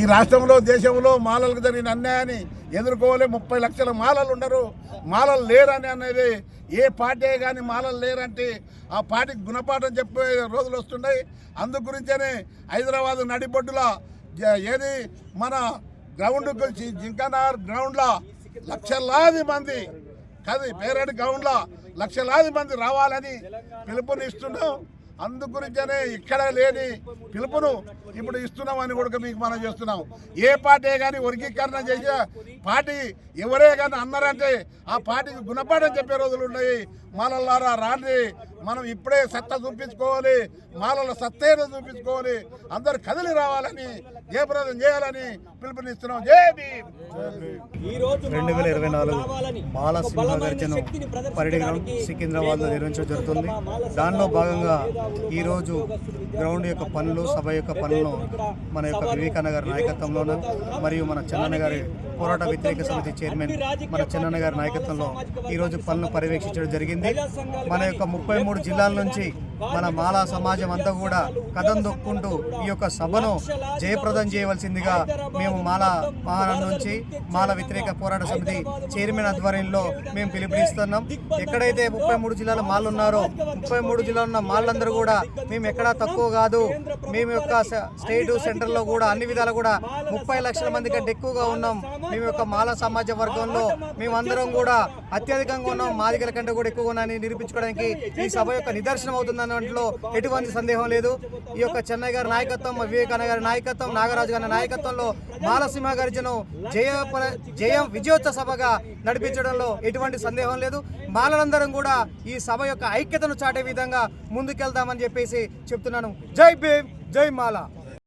ఈ రాష్ట్రంలో దేశంలో మాలలకు జరిగిన అన్యాయాన్ని ఎదుర్కోవాలి. ముప్పై లక్షల మాలలు ఉండరు. మాలలు లేరని అనేది ఏ పార్టీ కానీ మాలలు లేరంటే ఆ పార్టీకి గుణపాఠం చెప్పే రోజులు వస్తున్నాయి. అందు గురించనే హైదరాబాద్ నడిబొడ్డుల ఏది మన గ్రౌండ్ గురించి జింకనగర్ గ్రౌండ్లో లక్షలాది మంది కాదు పేరెంట్ గ్రౌండ్లో లక్షలాది మంది రావాలని పిలుపునిస్తున్నాం. అందు గురించనే ఇక్కడ లేని పిలుపును ఇప్పుడు ఇస్తున్నామని కూడా మీకు మనం చేస్తున్నాం. ఏ పార్టీ కానీ వర్గీకరణ చేసే పార్టీ ఎవరే కానీ అన్నారంటే ఆ పార్టీకి గుణపాఠం చెప్పే రోజులు ఉన్నాయి. మాలల్లారా రాండి. మనం ఇప్పుడే సత్తా చూపించుకోవాలి. మాలల సత్తేను చూపించుకోవాలి. అందరు కదిలి రావాలని జయప్రదం చేయాలని పిలుపునిస్తున్నాం. జై భీమ్! రెండు వేల ఇరవై నాలుగు మాల సింహ గర్జన పరేడ్ గ్రౌండ్ సికింద్రాబాద్లో నిర్వహించడం జరుగుతుంది. దానిలో భాగంగా ఈరోజు గ్రౌండ్ యొక్క పనులు సభ యొక్క పనులను మన యొక్క వివేకానంద గారి నాయకత్వంలోను మరియు మన చెన్నన్న గారి పోరాట వ్యతిరేక సమితి చైర్మన్ మన చెన్నన్న గారి నాయకత్వంలో ఈరోజు పనులు పర్యవేక్షించడం జరిగింది. మన యొక్క ముప్పై మూడు జిల్లాల నుంచి మన మాలా సమాజం అంతా కూడా కథం దొక్కుంటూ ఈ యొక్క సభను జయప్రదం చేయవలసిందిగా మేము మాలా మహానం నుంచి మాల వ్యతిరేక పోరాట సమితి చైర్మన్ ఆధ్వర్యంలో మేము పిలుపునిస్తున్నాం. ఎక్కడైతే ముప్పై మూడు జిల్లాల మాలు ఉన్నారో ముప్పై మూడు జిల్లాలు ఉన్న మాళ్ళందరూ కూడా మేము ఎక్కడా తక్కువ కాదు. మేము యొక్క స్టేట్ సెంటర్లో కూడా అన్ని విధాలు కూడా ముప్పై లక్షల మంది కంటే ఎక్కువగా ఉన్నాం. మేము యొక్క మాల సమాజ వర్గంలో మేమందరం కూడా అత్యధికంగా ఉన్నాం. మాదిగల కంటే కూడా ఎక్కువ ఉన్నాయని నిరూపించుకోవడానికి ఈ సభ యొక్క నిదర్శనం అవుతుందని దాంట్లో ఎటువంటి సందేహం లేదు. ఈ యొక్క చెన్నై గారి నాయకత్వం వివేకానంద గారి నాయకత్వం నాగరాజు గారి నాయకత్వంలో బాలసింహ గర్జను జయ జయం విజయోత్సవ సభగా నడిపించడంలో ఎటువంటి సందేహం లేదు. మాలలందరం కూడా ఈ సభ యొక్క ఐక్యతను చాటే విధంగా ముందుకెళ్దామని చెప్పేసి చెప్తున్నాను. జై భీమ్ జై మాలా.